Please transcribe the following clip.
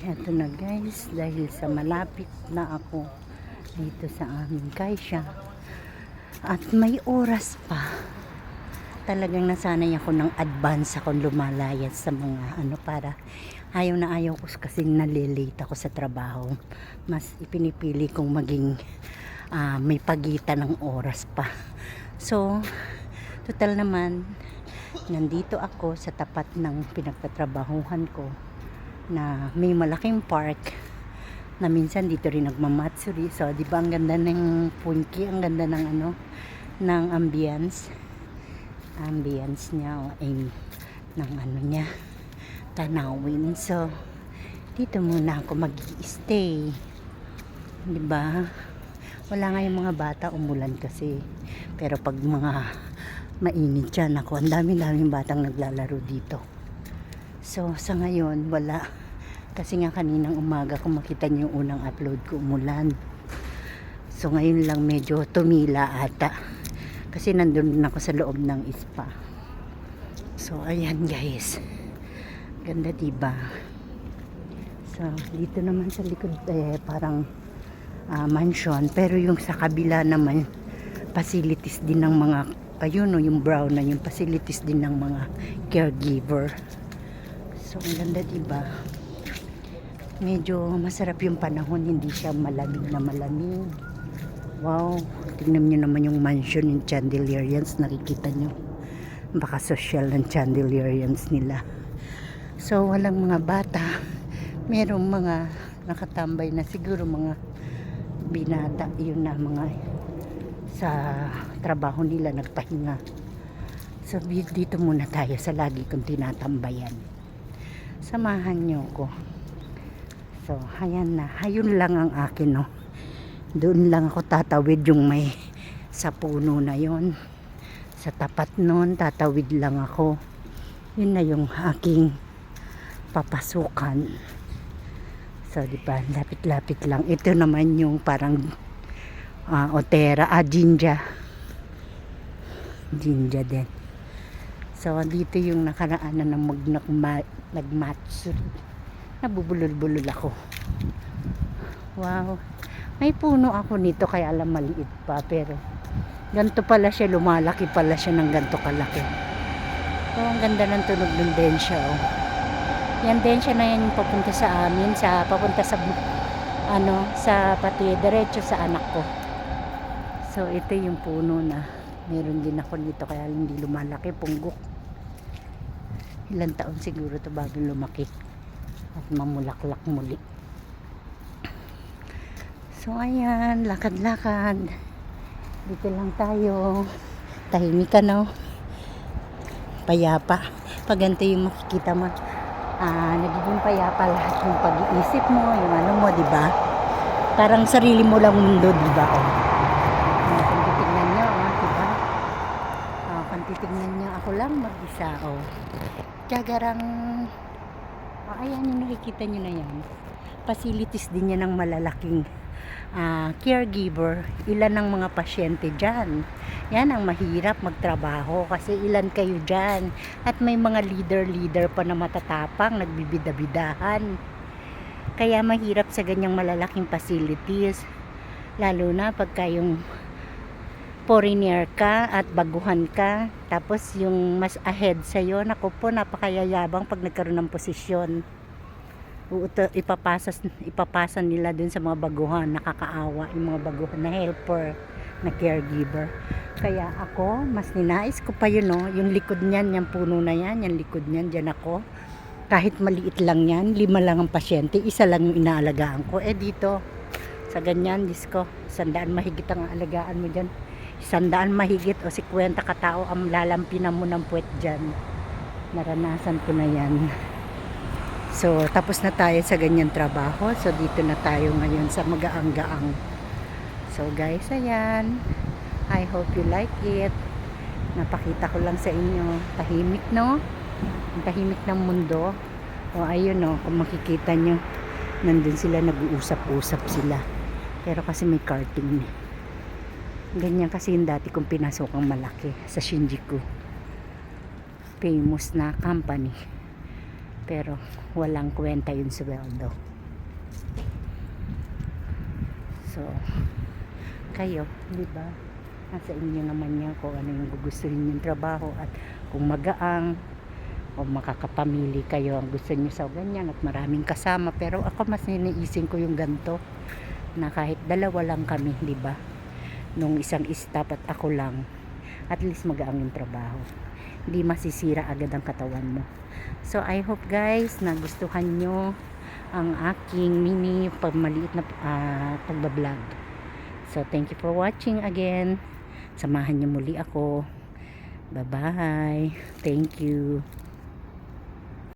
Eto na guys, dahil sa malapit na ako dito sa aming kaisya. At may oras pa. Talagang nasanay ako ng advance akong lumalayas sa mga ano para ayaw na ayaw ko kasi nalilate ako sa trabaho. Mas ipinipili kong maging ah, may pagitan ng oras pa. So, total naman, nandito ako sa tapat ng pinagtatrabahuhan ko na may malaking park na minsan dito rin nagmamatsuri. So, di ba ang ganda ng punki, ang ganda ng ano, ng ambience. Ambience niya o ay ng ano niya, tanawin. So, dito muna ako mag-stay. Di ba? Wala nga yung mga bata, umulan kasi. Pero pag mga mainit dyan ako, ang dami-daming batang naglalaro dito. So, sa ngayon, wala. Kasi nga kaninang umaga, kung makita niyo yung unang upload ko, umulan. So, ngayon lang medyo tumila ata. Kasi nandun ako sa loob ng ispa. So, ayan guys. Ganda diba? So, dito naman sa likod, eh, parang ah, mansion. Pero yung sa kabila naman, facilities din ng mga, ayun o, yung brown na yung facilities din ng mga caregiver. So, ang ganda, diba? Medyo masarap yung panahon, hindi siya malamig na malamig. Wow, tingnan nyo naman yung mansion yung chandelierians, nakikita nyo. Baka social ng chandelierians nila. So, walang mga bata. Merong mga nakatambay na siguro mga binata, yun na mga sa trabaho nila nagpahinga. So, dito muna tayo sa lagi kong tinatambayan samahan nyo ko. So, ayan na. Ayun lang ang akin, no. Doon lang ako tatawid yung may sa puno na yon. Sa tapat nun, tatawid lang ako. Yun na yung aking papasukan. So, di ba, lapit-lapit lang. Ito naman yung parang ah, otera, ah, jinja. Jinja din. So, dito yung nakaraanan ng mag nagma- nagmatsuri. Nabubulol-bulol ako. Wow. May puno ako nito kaya alam maliit pa pero ganito pala siya lumalaki pala siya ng ganito kalaki. Oh, ang ganda ng tunog ng densya oh. Yan densya na yan papunta sa amin sa papunta sa ano sa pati diretso sa anak ko. So ito yung puno na meron din ako dito kaya hindi lumalaki punggok. Ilang taon siguro to bago lumaki at mamulaklak muli. So ayan, lakad-lakad. Dito lang tayo. Tahimik ka no? Payapa. Pag ganito yung makikita mo, ah, nagiging payapa lahat yung pag-iisip mo, yung ano mo, di ba? Parang sarili mo lang mundo, di ba? Oh. Ah, kung titignan nyo, oh, di ba? Kung titignan nyo, ako lang mag-isa, oh. Tiyagarang, oh, ayan yung nakikita nyo na yan. Facilities din yan ng malalaking ah, caregiver, ilan ang mga pasyente dyan. Yan ang mahirap magtrabaho kasi ilan kayo dyan. At may mga leader-leader pa na matatapang, nagbibidabidahan. Kaya mahirap sa ganyang malalaking facilities. Lalo na pagka yung foreigner ka at baguhan ka. Tapos yung mas ahead sa'yo, naku po, napakayayabang pag nagkaroon ng posisyon uuto, ipapasa, ipapasa nila dun sa mga baguhan, nakakaawa yung mga baguhan na helper, na caregiver. Kaya ako, mas ninais ko pa yun, no? yung likod niyan, yung puno na yan, yung likod niyan, dyan ako. Kahit maliit lang yan, lima lang ang pasyente, isa lang yung inaalagaan ko. Eh dito, sa ganyan, disko, sandaan mahigit ang alagaan mo dyan. Sandaan mahigit o si kwenta katao ang lalampinan mo ng puwet dyan. Naranasan ko na yan. So, tapos na tayo sa ganyan trabaho. So, dito na tayo ngayon sa magaang-gaang. So, guys, ayan. I hope you like it. Napakita ko lang sa inyo. Tahimik, no? Ang tahimik ng mundo. O, ayun, no? Kung makikita nyo, nandun sila, nag-uusap-usap sila. Pero kasi may karting. eh. Ganyan kasi yung dati kong pinasokang malaki sa Shinjuku. Famous na company. Pero walang kwenta yung sweldo. So, kayo, di ba? Nasa inyo naman yan kung ano yung gugustuhin yung trabaho at kung magaang o makakapamili kayo ang gusto niyo sa ganyan at maraming kasama pero ako mas niniisin ko yung ganto na kahit dalawa lang kami di ba nung isang staff at ako lang. At least magaang yung trabaho. Hindi masisira agad ang katawan mo. So I hope guys na gustuhan nyo ang aking mini pagmaliit na uh, pagbablog. So thank you for watching again. Samahan niyo muli ako. Bye bye thank you